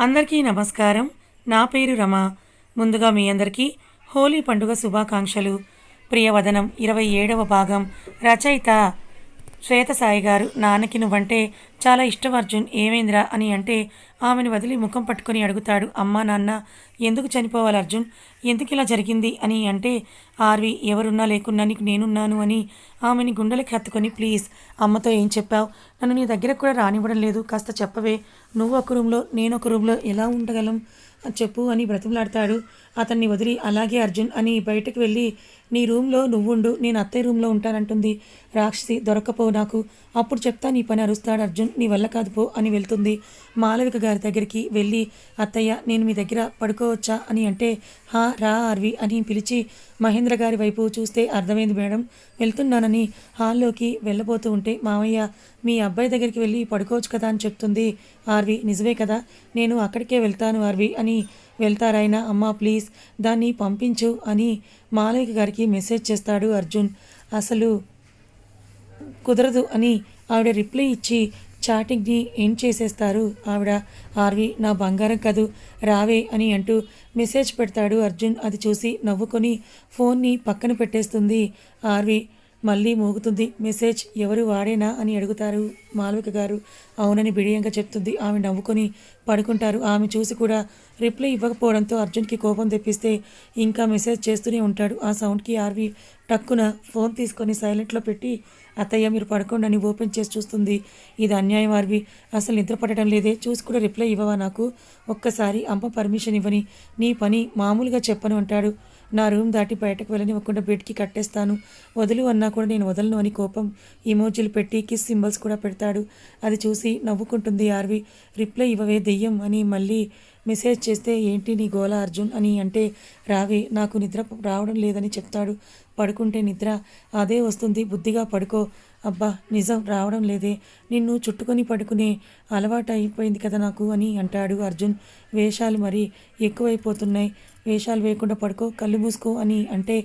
అందరికీ నమస్కారం. నా పేరు రమ. ముందుగా మీ అందరికీ హోలీ పండుగ శుభాకాంక్షలు. ప్రియవదనం ఇరవై ఏడవ భాగం రచయిత శ్వేతసాయి గారు నాన్నకి నువ్వంటే చాలా ఇష్టం అర్జున్ ఏమైందిరా అని అంటే ఆమెను వదిలి ముఖం పట్టుకొని అడుగుతాడు అమ్మా నాన్న ఎందుకు చనిపోవాలి అర్జున్? ఎందుకు ఇలా జరిగింది? అని అంటే ఆర్వి ఎవరున్నా లేకున్నా నీకు నేనున్నాను అని ఆమెని గుండెలకి హత్తుకొని ప్లీజ్ అమ్మతో ఏం చెప్పావు? నన్ను నీ దగ్గరకు కూడా రానివ్వడం లేదు కాస్త చెప్పవే. నువ్వు ఒక రూమ్లో నేను ఒక రూమ్లో ఎలా ఉండగలం? చెప్పు అని బ్రతిమలాడతాడు. అతన్ని వదిలి అలాగే అర్జున్ అని బయటకు వెళ్ళి నీ రూమ్లో నువ్వుండు నేను అత్తయ్య రూమ్లో ఉంటానంటుంది. రాక్షసి దొరకపో నాకు. అప్పుడు చెప్తా నీ పని అరుస్తాడు అర్జున్. నీ వల్ల కాదు పో అని వెళ్తుంది. మాలవిక గారి దగ్గరికి వెళ్ళి అత్తయ్య నేను మీ దగ్గర పడుకోవచ్చా? అని అంటే హా రా ఆర్వి అని పిలిచి మహేంద్ర గారి వైపు చూస్తే అర్థమైంది మేడం వెళ్తున్నానని హాల్లోకి వెళ్ళబోతూ ఉంటే మామయ్య మీ అబ్బాయి దగ్గరికి వెళ్ళి పడుకోవచ్చు కదా అని చెప్తుంది. ఆర్వి నిజమే కదా నేను అక్కడికే వెళ్తాను ఆర్వి అని వెళ్తారాయన అమ్మా ప్లీజ్ దాన్ని పంపించు అని మాలవిక గారికి మెసేజ్ చేస్తాడు అర్జున్. అసలు కుదరదు అని ఆవిడ రిప్లై ఇచ్చి చాటింగ్ని ఎండ్ చేసేస్తారు? ఆవిడ ఆర్వి నా బంగారం కదూ రావే అని అంటూ మెసేజ్ పెడతాడు అర్జున్. అది చూసి నవ్వుకొని ఫోన్ని పక్కన పెట్టేస్తుంది. ఆర్వి మళ్ళీ మోగుతుంది. మెసేజ్ ఎవరు వాడేనా అని అడుగుతారు మాలవిక గారు. అవునని బిడియంగా చెప్తుంది. ఆమె నవ్వుకొని పడుకుంటారు. ఆమె చూసి కూడా రిప్లై ఇవ్వకపోవడంతో అర్జున్కి కోపం తెప్పిస్తే ఇంకా మెసేజ్ చేస్తూనే ఉంటాడు. ఆ సౌండ్కి ఆర్వి టక్కున ఫోన్ తీసుకొని సైలెంట్లో పెట్టి అత్తయ్య మీరు పడుకోండి అని ఓపెన్ చేసి చూస్తుంది. ఇది అన్యాయం ఆర్వి. అసలు నిద్ర పట్టడం లేదే. చూసి కూడా రిప్లై ఇవ్వవా నాకు? ఒక్కసారి అమ్మ పర్మిషన్ ఇవ్వని. నీ పని మామూలుగా చెప్పను అంటాడు. నా రూమ్ దాటి బయటకు వెళ్ళనివ్వకుండా బెడ్కి కట్టేస్తాను. వదులు అన్నా కూడా నేను వదలను అని కోపం. ఇమోజీలు పెట్టి కిస్ సింబల్స్ కూడా పెడతాడు. అది చూసి నవ్వుకుంటుంది ఆర్వి. రిప్లై ఇవ్వవే దెయ్యం అని మళ్ళీ మెసేజ్ చేస్తే ఏంటి నీ గోల అర్జున్ అని అంటే రావే నాకు నిద్ర రావడం లేదని చెప్తాడు. పడుకుంటే నిద్ర అదే వస్తుంది. బుద్ధిగా పడుకో. అబ్బా నిజం రావడం లేదే. నిన్ను చుట్టుకొని పడుకునే అలవాటు అయిపోయింది కదా నాకు అని అంటాడు అర్జున్. వేషాలు మరీ ఎక్కువైపోతున్నాయి. వేషాలు వేయకుండా పడుకో కళ్ళు మూసుకో అని అంటే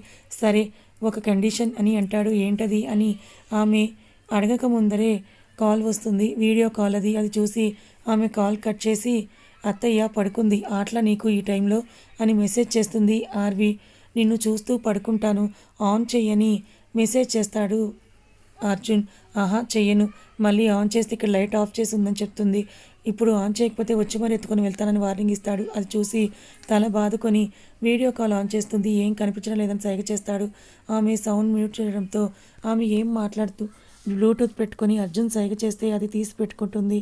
సరే ఒక కండిషన్ అని అంటాడు. ఏంటది అని ఆమె అడగక ముందరే కాల్ వస్తుంది. వీడియో కాల్ అది. అది చూసి ఆమె కాల్ కట్ చేసి అత్తయ్య పడుకుంది. ఆట్లా నీకు ఈ టైంలో అని మెసేజ్ చేస్తుంది ఆర్వి. నిన్ను చూస్తూ పడుకుంటాను. ఆన్ చెయ్యని మెసేజ్ చేస్తాడు అర్జున్. ఆహా చెయ్యను. మళ్ళీ ఆన్ చేస్తే ఇక్కడ లైట్ ఆఫ్ చేసి ఉందని చెప్తుంది. ఇప్పుడు ఆన్ చేయకపోతే వచ్చి మరి ఎత్తుకొని వెళ్తానని వార్నింగ్ ఇస్తాడు. అది చూసి తల బాదుకొని వీడియో కాల్ ఆన్ చేస్తుంది. ఏం కనిపించడం లేదని సైగ చేస్తాడు. ఆమె సౌండ్ మ్యూట్ చేయడంతో ఆమె ఏం మాట్లాడుతూ బ్లూటూత్ పెట్టుకొని అర్జున్ సైగ చేస్తే అది తీసి పెట్టుకుంటుంది.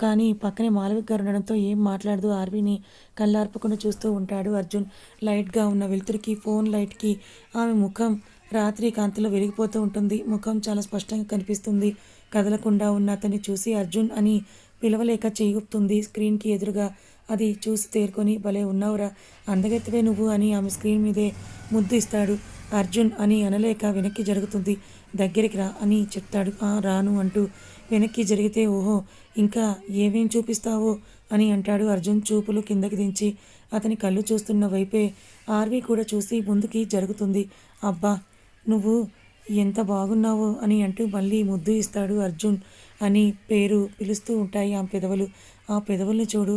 కానీ పక్కనే మాలవిక గారు ఉండడంతో ఏం మాట్లాడదు. ఆర్వీని కళ్ళార్పకుండా చూస్తూ ఉంటాడు అర్జున్. లైట్గా ఉన్న వెలుతురికి ఫోన్ లైట్కి ఆమె ముఖం రాత్రి కాంతిలో వెలిగిపోతూ ఉంటుంది. ముఖం చాలా స్పష్టంగా కనిపిస్తుంది. కదలకుండా ఉన్న అతన్ని చూసి అర్జున్ అని పిలవలేక చేయుపుతుంది స్క్రీన్కి ఎదురుగా అది చూసి తేరుకొని భలే ఉన్నావురా అందగెత్తవే నువ్వు అని ఆమె స్క్రీన్ మీదే ముద్దు ఇస్తాడు. అర్జున్ అని అనలేక వెనక్కి జరుగుతుంది. దగ్గరికి రా అని చెప్తాడు. రాను అంటూ వెనక్కి జరిగితే ఓహో ఇంకా ఏమేం చూపిస్తావో అని అంటాడు అర్జున్ చూపులు కిందకి దించి. అతని కళ్ళు చూస్తున్న వైపే ఆర్వి కూడా చూసి ముందుకి జరుగుతుంది. అబ్బా నువ్వు ఎంత బాగున్నావో అని అంటూ మళ్ళీ ముద్దు ఇస్తాడు అర్జున్ అని పేరు పిలుస్తూ ఉంటాయి ఆ పెదవులు. ఆ పెదవుల్ని చూడు.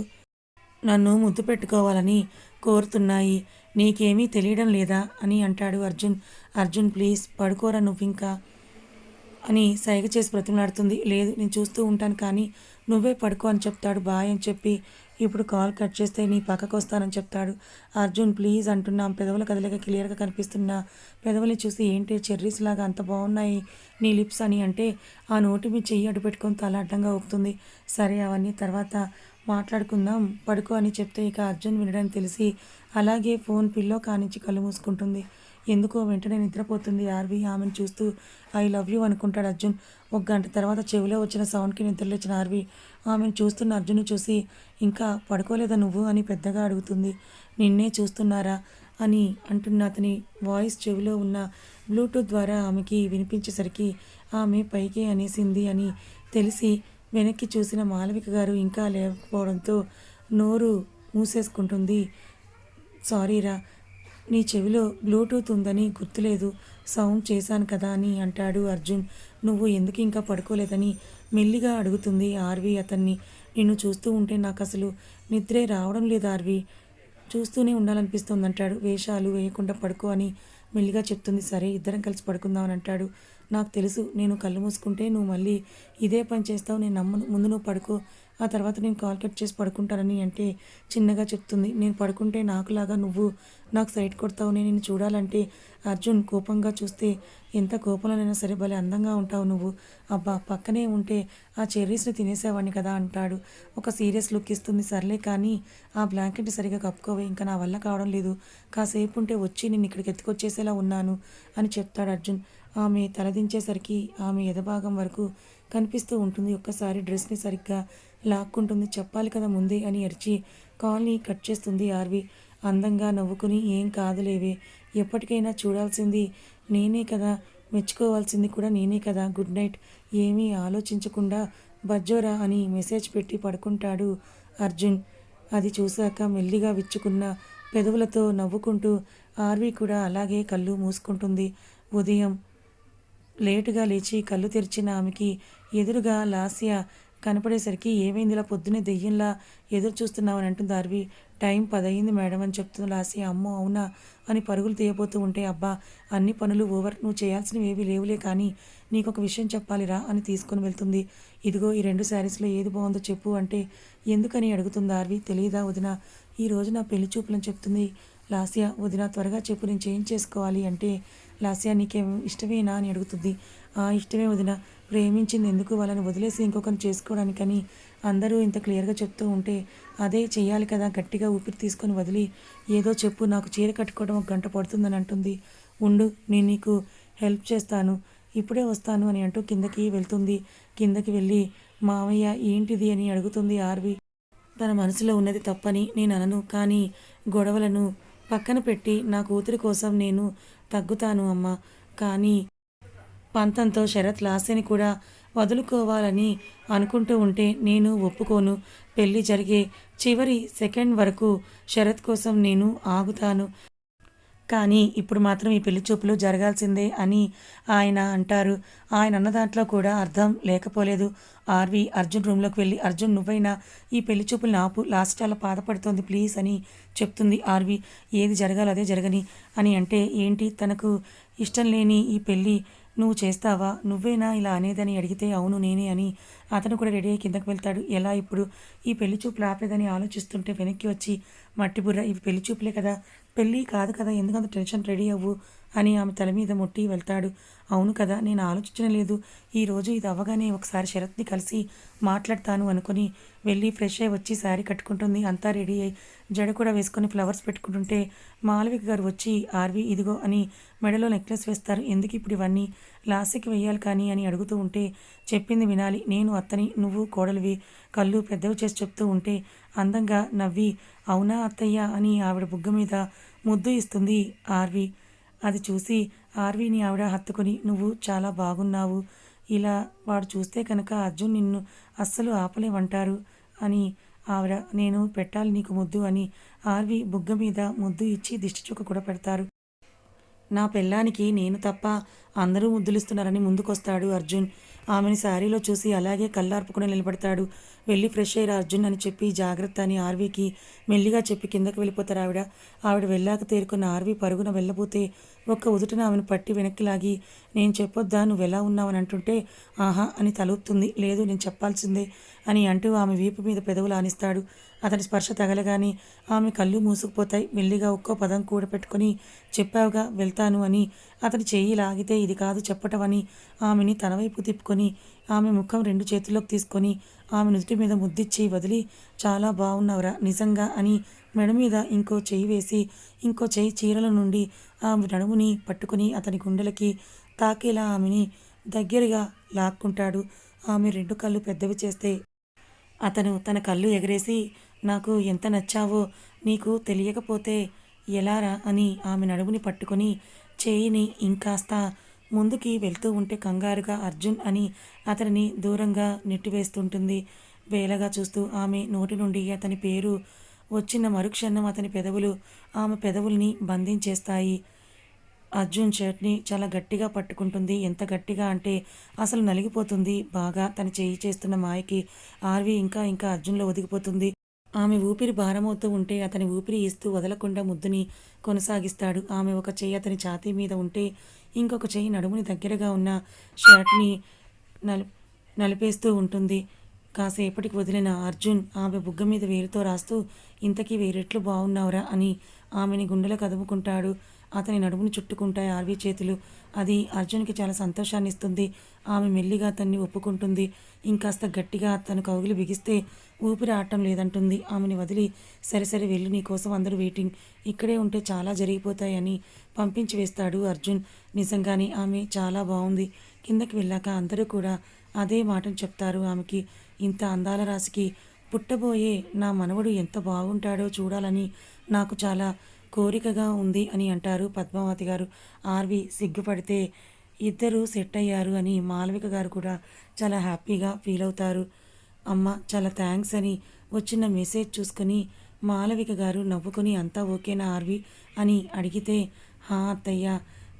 నన్ను ముద్దు పెట్టుకోవాలని కోరుతున్నాయి. నీకేమీ తెలియడం లేదా అని అంటాడు అర్జున్. అర్జున్ ప్లీజ్ పడుకోరా నువ్వింకా? అని సైగ చేసి బ్రతిమలాడుతుంది. లేదు నేను చూస్తూ ఉంటాను కానీ నువ్వే పడుకో అని చెప్తాడు. బాయ్ అని చెప్పి ఇప్పుడు కాల్ కట్ చేస్తే నీ పక్కకు వస్తానని చెప్తాడు. అర్జున్ ప్లీజ్ అంటున్నాం. పెదవుల కదలిక క్లియర్గా కనిపిస్తున్నా. పెదవుల్ని చూసి ఏంటి చెర్రీస్ లాగా అంత బాగున్నాయి నీ లిప్స్ అని అంటే ఆ నోటి మీ చెయ్యి అడ్డు పెట్టుకొని తల అడ్డంగా ఊపుతుంది. సరే అవన్నీ తర్వాత మాట్లాడుకుందాం. పడుకో అని చెప్తే ఇక అర్జున్ వినడానికి తెలిసి అలాగే ఫోన్ పిల్లో కానించి కళ్ళు మూసుకుంటుంది. ఎందుకో వెంటనే నిద్రపోతుంది ఆర్వి. ఆమెను చూస్తూ ఐ లవ్ యూ అనుకుంటాడు అర్జున్. ఒక గంట తర్వాత చెవిలో వచ్చిన సౌండ్కి నిద్రలేచిన ఆర్వి. ఆమెను చూస్తున్న అర్జును చూసి ఇంకా పడుకోలేదా నువ్వు? అని పెద్దగా అడుగుతుంది. నిన్నే చూస్తున్నారా? అని అంటున్న అతని వాయిస్ చెవిలో ఉన్న బ్లూటూత్ ద్వారా ఆమెకి వినిపించేసరికి ఆమె పైకే అనేసింది అని తెలిసి వెనక్కి చూసిన మాలవిక గారు ఇంకా లేకపోవడంతో నోరు మూసేసుకుంటుంది. సారీరా నీ చెవిలో బ్లూటూత్ ఉందని గుర్తులేదు. సౌండ్ చేశాను కదా అని అంటాడు అర్జున్. నువ్వు ఎందుకు ఇంకా పడుకోలేదని మెల్లిగా అడుగుతుంది ఆర్వి అతన్ని. నిన్ను చూస్తూ ఉంటే నాకు అసలు నిద్రే రావడం లేదు ఆర్వి. చూస్తూనే ఉండాలనిపిస్తుంది అంటాడు వేషాలు వేయకుండా పడుకో అని మెల్లిగా చెప్తుంది. సరే ఇద్దరం కలిసి పడుకుందాం అని అంటాడు. నాకు తెలుసు నేను కళ్ళు మూసుకుంటే నువ్వు మళ్ళీ ఇదే పని చేస్తావు. నేను నమ్మను ముందు నువ్వు పడుకో. ఆ తర్వాత నేను కాల్ కట్ చేసి పడుకుంటానని అంటే చిన్నగా చెప్తుంది. నేను పడుకుంటే నాకులాగా నువ్వు నాకు సైడ్ కొడతావు నేను నిన్ను చూడాలంటే అర్జున్ కోపంగా చూస్తే ఎంత కోపంలోనైనా సరే భలే అందంగా ఉంటావు నువ్వు. అబ్బా పక్కనే ఉంటే ఆ చెర్రీస్ని తినేసేవాడిని కదా అంటాడు. ఒక సీరియస్ లుక్ ఇస్తుంది సర్లే కానీ ఆ బ్లాంకెట్ సరిగా కప్పుకోవే ఇంకా నా వల్ల కావడం లేదు. కాసేపు ఉంటే వచ్చి నేను ఇక్కడికి ఎత్తుకొచ్చేసేలా ఉన్నాను అని చెప్తాడు అర్జున్. ఆమె తలదించేసరికి ఆమె ఎదభాగం వరకు కనిపిస్తూ ఉంటుంది. ఒక్కసారి డ్రెస్ని సరిగ్గా లాక్కుంటుంది. చెప్పాలి కదా ముందే అని అరిచి కాల్ని కట్ చేస్తుంది ఆర్వి. అందంగా నవ్వుకుని ఏం కాదులేవే ఎప్పటికైనా చూడాల్సింది నేనే కదా మెచ్చుకోవాల్సింది కూడా నేనే కదా గుడ్ నైట్. ఏమీ ఆలోచించకుండా బజ్జోరా అని మెసేజ్ పెట్టి పడుకుంటాడు అర్జున్. అది చూశాక మెల్లిగా విచ్చుకున్న పెదవులతో నవ్వుకుంటూ ఆర్వి కూడా అలాగే కళ్ళు మూసుకుంటుంది. ఉదయం లేటుగా లేచి కళ్ళు తెరిచిన ఆమెకి ఎదురుగా లాస్య కనపడేసరికి ఏమైందిలా పొద్దునే దెయ్యంలా ఎదురు చూస్తున్నామని అంటుంది ఆర్వి టైం పదయింది మేడం అని చెప్తుంది లాసి అమ్మో అవునా అని పరుగులు తీయబోతూ ఉంటే అబ్బా అన్ని పనులు ఓవర్ నువ్వు చేయాల్సినవి ఏవి లేవులే కానీ నీకు ఒక విషయం చెప్పాలిరా అని తీసుకొని వెళ్తుంది. ఇదిగో ఈ రెండు శారీస్లో ఏది బాగుందో చెప్పు అంటే ఎందుకని అడుగుతుంది ఆర్వి తెలియదా వదిన? ఈ రోజు నా పెళ్ళి చూపులని చెప్తుంది లాస్యా. వదిన త్వరగా చెప్పు నేను చేంజ్ చేసుకోవాలి అంటే లాస్యా నీకేం ఇష్టమేనా అని అడుగుతుంది. ఆ ఇష్టమే వదిన. ప్రేమించింది ఎందుకు వాళ్ళని వదిలేసి ఇంకొకరిని చేసుకోవడానికని అందరూ ఇంత క్లియర్గా చెప్తూ ఉంటే అదే చేయాలి కదా గట్టిగా ఊపిరి తీసుకొని వదిలి ఏదో చెప్పు నాకు చీర కట్టుకోవడం ఒక గంట పడుతుందని అంటుంది. ఉండు నేను నీకు హెల్ప్ చేస్తాను ఇప్పుడే వస్తాను అని అంటూ కిందకి వెళ్తుంది. కిందకి వెళ్ళి మామయ్య ఏంటిది? అని అడుగుతుంది ఆర్వి. తన మనసులో ఉన్నది తప్పని నేను అనను కానీ గొడవలను పక్కన పెట్టి నా కూతురి కోసం నేను తగ్గుతాను అమ్మ కానీ పంతంతో శరత్ లాస్యని కూడా వదులుకోవాలని అనుకుంటూ ఉంటే నేను ఒప్పుకోను. పెళ్ళి జరిగే చివరి సెకండ్ వరకు శరత్ కోసం నేను ఆగుతాను. కానీ ఇప్పుడు మాత్రం ఈ పెళ్ళి చూపులు జరగాల్సిందే అని ఆయన అంటారు. ఆయన అన్న దాంట్లో కూడా అర్థం లేకపోలేదు. ఆర్వి అర్జున్ రూమ్లోకి వెళ్ళి అర్జున్ నువ్వైనా ఈ పెళ్ళి చూపులు ఆపు లాస్ట్ చాలా బాధపడుతోంది ప్లీజ్ అని చెప్తుంది ఆర్వి. ఏది జరగాలో అదే జరగని అని అంటే ఏంటి తనకు ఇష్టం లేని ఈ పెళ్ళి నువ్వు చేస్తావా? నువ్వేనా ఇలా అనేదని అడిగితే అవును నేనే అని అతను కూడా రెడీ అయ్యి కిందకు వెళ్తాడు. ఎలా ఇప్పుడు? ఈ పెళ్ళి చూపులు ఆపేదని ఆలోచిస్తుంటే వెనక్కి వచ్చి మట్టి బుర్ర ఇవి పెళ్ళి చూపులే కదా. పెళ్ళి కాదు కదా. ఎందుకంత టెన్షన్ రెడీ అవ్వు? అని ఆమె తల మీద ముట్టి వెళ్తాడు. అవును కదా నేను ఆలోచించడం లేదు. ఈరోజు ఇది అవ్వగానే ఒకసారి శరత్ని కలిసి మాట్లాడతాను అనుకుని వెళ్ళి ఫ్రెష్ అయ్యి వచ్చి శారీ కట్టుకుంటుంది. అంతా రెడీ అయ్యి జడ కూడా వేసుకొని ఫ్లవర్స్ పెట్టుకుంటుంటే మాలవిక గారు వచ్చి ఆర్వి ఇదిగో అని మెడలో నెక్లెస్ వేస్తారు. ఎందుకు ఇప్పుడు ఇవన్నీ? లాస్ట్కి వెయ్యాలి కానీ అని అడుగుతూ ఉంటే చెప్పింది వినాలి. నేను అత్తని నువ్వు కోడలివి కళ్ళు పెద్దవి చేసి చెప్తూ ఉంటే అందంగా నవ్వి అవునా అత్తయ్య అని ఆవిడ బుగ్గ మీద ముద్దు ఇస్తుంది ఆర్వి. అది చూసి ఆర్వీని ఆవిడ హత్తుకుని నువ్వు చాలా బాగున్నావు. ఇలా వాడు చూస్తే కనుక అర్జున్ నిన్ను అస్సలు ఆపలేమంటారు అని ఆవిడ నేను పెట్టాలి నీకు ముద్దు అని ఆర్వి బుగ్గ మీద ముద్దు ఇచ్చి దిష్టి చుక్క కూడా పెడతారు. నా పెళ్ళానికి నేను తప్ప అందరూ ముద్దులిస్తున్నారని ముందుకొస్తాడు అర్జున్. ఆమెని శారీలో చూసి అలాగే కళ్ళార్పుకుని నిలబడతాడు. వెళ్ళి ఫ్రెష్ అయ్యి అర్జున్ అని చెప్పి జాగ్రత్త అని ఆర్వీకి మెల్లిగా చెప్పి కిందకు వెళ్ళిపోతారు ఆవిడ. ఆవిడ వెళ్ళాక తేరుకున్న ఆర్వీ పరుగున వెళ్ళబోతే ఒక్క ఉదుటిన ఆమెను పట్టి వెనక్కి లాగి నేను చెప్పొద్దా? నువ్వు ఎలా ఉన్నావని అంటుంటే ఆహా అని తలుపుతుంది లేదు నేను చెప్పాల్సిందే అని అంటూ ఆమె వీపు మీద పెదవులు ఆనిస్తాడు. అతని స్పర్శ తగలగానే ఆమె కళ్ళు మూసుకుపోతాయి. మెల్లిగా ఒక్కో పదం కూడా పెట్టుకుని చెప్పావుగా వెళ్తాను అని అతని చెయ్యి లాగితే ఇది కాదు చెప్పటం అని ఆమెని తన వైపు తిప్పుకొని పట్టుకొని ఆమె ముఖం రెండు చేతుల్లోకి తీసుకొని ఆమె నుదుటి మీద ముద్దిచ్చి వదిలి చాలా బాగున్నావురా నిజంగా అని మెడ మీద ఇంకో చెయ్యి వేసి ఇంకో చేయి చీరల నుండి ఆమె నడుముని పట్టుకుని అతని గుండెలకి తాకేలా ఆమెని దగ్గరగా లాక్కుంటాడు. ఆమె రెండు కళ్ళు పెద్దవి చేస్తే అతను తన కళ్ళు ఎగరేసి నాకు ఎంత నచ్చావో నీకు తెలియకపోతే ఎలారా అని ఆమె నడుముని పట్టుకొని చేయిని ఇంకాస్త ముందుకి వెళ్తూ ఉంటే కంగారుగా అర్జున్ అని అతనిని దూరంగా నెట్టివేస్తుంటుంది. వేలగా చూస్తూ ఆమె నోటి నుండి అతని పేరు వచ్చిన మరుక్షణం అతని పెదవులు ఆమె పెదవుల్ని బంధించేస్తాయి. అర్జున్ షర్ట్ని చాలా గట్టిగా పట్టుకుంటుంది. ఎంత గట్టిగా అంటే అసలు నలిగిపోతుంది. బాగా తన చేయి చేస్తున్న మాయకి ఆర్వి ఇంకా ఇంకా అర్జున్లో ఒదిగిపోతుంది. ఆమె ఊపిరి భారమవుతూ ఉంటే అతని ఊపిరి ఇస్తూ వదలకుండా ముద్దుని కొనసాగిస్తాడు. ఆమె ఒక చెయ్యి అతని ఛాతీ మీద ఉంటే ఇంకొక చెయ్యి నడుముని దగ్గరగా ఉన్న షర్ట్ని నలి నలిపేస్తూ ఉంటుంది. కాసేపటికి వదిలిన అర్జున్ ఆమె బుగ్గ మీద వేరుతో రాస్తూ ఇంతకీ వేరెట్లు బాగున్నావురా అని ఆమెని గుండెలో కదుపుకుంటాడు. అతని నడుముని చుట్టుకుంటాయి ఆర్వి చేతులు. అది అర్జున్కి చాలా సంతోషాన్ని ఇస్తుంది ఆమె మెల్లిగా అతన్ని ఒప్పుకుంటుంది. ఇంకాస్త గట్టిగా తను కౌగిలి బిగిస్తే ఊపిరి ఆడటం లేదంటుంది. ఆమెని వదిలి సరే సరే వెళ్ళి నీకోసం అందరూ వెయిటింగ్. ఇక్కడే ఉంటే చాలా జరిగిపోతాయని పంపించి వేస్తాడు అర్జున్. నిజంగానే ఆమె చాలా బాగుంది. కిందకి వెళ్ళాక అందరూ కూడా అదే మాటను చెప్తారు ఆమెకి. ఇంత అందాల రాశికి పుట్టబోయే నా మనవడు ఎంత బాగుంటాడో చూడాలని నాకు చాలా కోరికగా ఉంది అని అంటారు పద్మావతి గారు. ఆర్వి సిగ్గుపడితే ఇద్దరు సెట్ అయ్యారు అని మాలవిక గారు కూడా చాలా హ్యాపీగా ఫీల్ అవుతారు. అమ్మ చాలా థ్యాంక్స్ అని వచ్చిన మెసేజ్ చూసుకొని మాలవిక గారు నవ్వుకొని అంతా ఓకేనా ఆర్వి అని అడిగితే హా అత్తయ్య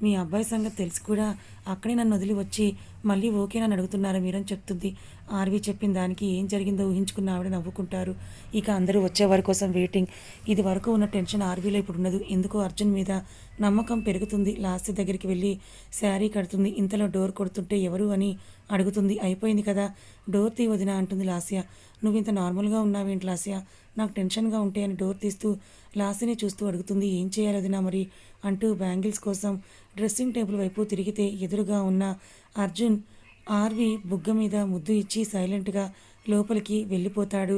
మీ అబ్బాయి సంగతి తెలిసి కూడా అక్కడే నన్ను వదిలి వచ్చి మళ్ళీ ఓకే నన్ను అడుగుతున్నారా మీరని చెప్తుంది. ఆర్వి చెప్పిన దానికి ఏం జరిగిందో ఊహించుకున్న ఆవిడ నవ్వుకుంటారు. ఇక అందరూ వచ్చేవారి కోసం వెయిటింగ్ ఇది వరకు ఉన్న టెన్షన్ ఆర్వీలో ఇప్పుడు ఉండదు ఎందుకో అర్జున్ మీద నమ్మకం పెరుగుతుంది. లాస్ట్ దగ్గరికి వెళ్ళి శారీ కడుతుంది. ఇంతలో డోర్ కొడుతుంటే ఎవరు అని అడుగుతుంది. అయిపోయింది కదా. డోర్ తీ వదిన అంటుంది లాస్య. నువ్వు ఇంత నార్మల్గా ఉన్నావేంటి లాస్య? నాకు టెన్షన్గా ఉంటే అని డోర్ తీస్తూ లాస్యని చూస్తూ అడుగుతుంది ఏం చేయాలి వదినా మరి? అంటూ బ్యాంగిల్స్ కోసం డ్రెస్సింగ్ టేబుల్ వైపు తిరిగితే ఎదురుగా ఉన్న అర్జున్ ఆర్వి బుగ్గ మీద ముద్దు ఇచ్చి సైలెంట్గా లోపలికి వెళ్ళిపోతాడు.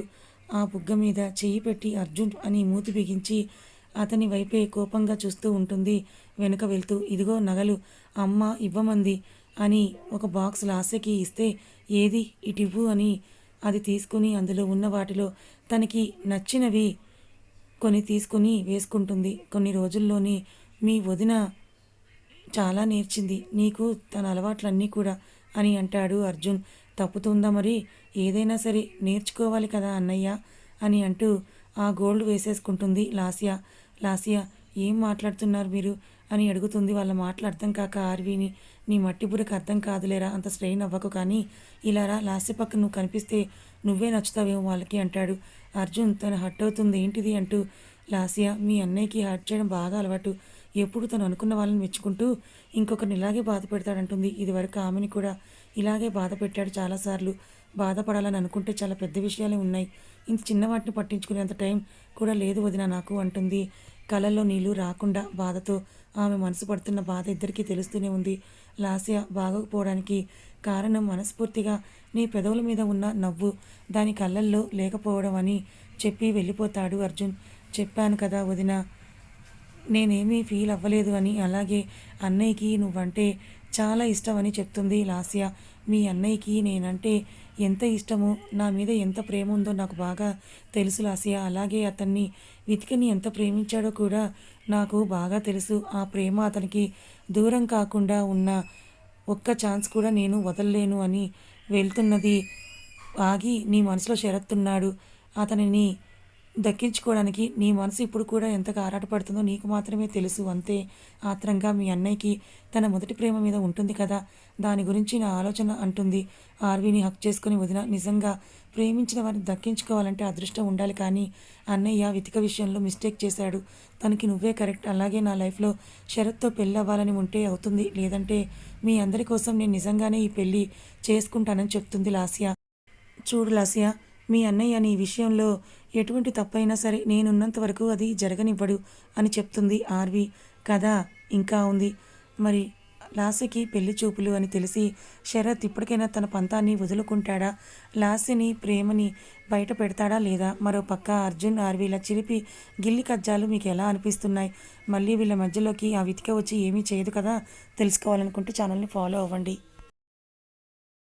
ఆ బుగ్గ మీద చెయ్యి పెట్టి అర్జున్ అని మూతి బిగించి అతని వైపే కోపంగా చూస్తూ ఉంటుంది. వెనుక వెళ్తూ ఇదిగో నగలు అమ్మ ఇవ్వమంది అని ఒక బాక్స్ లాస్యకి ఇస్తే ఏది? ఇటివ్వు అని అది తీసుకుని అందులో ఉన్న వాటిలో తనకి నచ్చినవి కొన్ని తీసుకుని వేసుకుంటుంది. కొన్ని రోజుల్లోనే మీ వదిన చాలా నేర్చింది. నీకు తన అలవాట్లన్నీ కూడా అని అంటాడు అర్జున్. తప్పుతుందా మరి? ఏదైనా సరే నేర్చుకోవాలి కదా అన్నయ్య అని అంటూ ఆ గోల్డ్ వేసేసుకుంటుంది లాసియా. లాసియా ఏం మాట్లాడుతున్నారు మీరు? అని అడుగుతుంది. వాళ్ళ మాటలు అర్థం కాక ఆర్వీని నీ మట్టి బురకు అర్థం కాదులేరా అంత స్ట్రెయిన్ అవ్వకు కానీ ఇలారా లాస్య పక్క నువ్వు కనిపిస్తే నువ్వే నచ్చుతావేమో వాళ్ళకి అంటాడు. అర్జున్ తను హర్ట్ అవుతుంది. ఏంటిది? అంటూ లాసియా మీ అన్నయ్యకి హర్ట్ చేయడం బాగా అలవాటు. ఎప్పుడు తను అనుకున్న వాళ్ళని మెచ్చుకుంటూ ఇంకొకరిని ఇలాగే బాధ పెడతాడంటుంది. ఇదివరకు ఆమెని కూడా ఇలాగే బాధ పెట్టాడు చాలాసార్లు. బాధపడాలని అనుకుంటే చాలా పెద్ద విషయాలే ఉన్నాయి. ఇంత చిన్న వాటిని పట్టించుకునేంత టైం కూడా లేదు వదిన నాకు అంటుంది. కళ్ళల్లో నీళ్ళు రాకుండా బాధతో ఆమె మనసు పడుతున్న బాధ ఇద్దరికీ తెలుస్తూనే ఉంది. లాస్య బాగోకపోవడానికి కారణం మనస్ఫూర్తిగా నీ పెదవుల మీద ఉన్న నవ్వు దాని కళ్ళల్లో లేకపోవడం అని చెప్పి వెళ్ళిపోతాడు అర్జున్. చెప్పాను కదా వదిన నేనేమీ ఫీల్ అవ్వలేదు అని. అలాగే అన్నయ్యకి నువ్వంటే చాలా ఇష్టం అని చెప్తుంది లాస్య. మీ అన్నయ్యకి నేనంటే ఎంత ఇష్టమో నా మీద ఎంత ప్రేమ ఉందో నాకు బాగా తెలుసు లాసియా. అలాగే అతన్ని వెతికిని ఎంత ప్రేమించాడో కూడా నాకు బాగా తెలుసు. ఆ ప్రేమ అతనికి దూరం కాకుండా ఉన్న ఒక్క ఛాన్స్ కూడా నేను వదలలేను అని వెళ్తున్నది. ఆగి నీ మనసులో షరత్తున్నాడు అతనిని దక్కించుకోవడానికి నీ మనసు ఇప్పుడు కూడా ఎంతగా ఆరాటపడుతుందో నీకు మాత్రమే తెలుసు. అంతే ఆత్రంగా మీ అన్నయ్యకి తన మొదటి ప్రేమ మీద ఉంటుంది కదా. దాని గురించి నా ఆలోచన అంటుంది. ఆర్వీని హక్ చేసుకుని వదిన నిజంగా ప్రేమించిన వారిని దక్కించుకోవాలంటే అదృష్టం ఉండాలి కానీ అన్నయ్య వితిక విషయంలో మిస్టేక్ చేశాడు. తనకి నువ్వే కరెక్ట్. అలాగే నా లైఫ్లో షరత్తో పెళ్ళి అవ్వాలని ఉంటే అవుతుంది. లేదంటే మీ అందరి కోసం నేను నిజంగానే ఈ పెళ్ళి చేసుకుంటానని చెప్తుంది లాసియా. చూడు లాసియా మీ అన్నయ్య నీ విషయంలో ఎటువంటి తప్పైనా సరే నేనున్నంత వరకు అది జరగనివ్వడు అని చెప్తుంది ఆర్వి. కథ ఇంకా ఉంది. మరి లాస్యకి పెళ్ళి చూపులు అని తెలిసి శరత్ ఇప్పటికైనా తన పంతాన్ని వదులుకుంటాడా? లాస్యని ప్రేమని బయట పెడతాడా లేదా? మరో పక్క అర్జున్ ఆర్వీల చిలిపి గిల్లి కజ్జాలు మీకు ఎలా అనిపిస్తున్నాయి? మళ్ళీ వీళ్ళ మధ్యలోకి ఆ వితిక వచ్చి ఏమీ చేయదు కదా? తెలుసుకోవాలనుకుంటే ఛానల్ని ఫాలో అవ్వండి.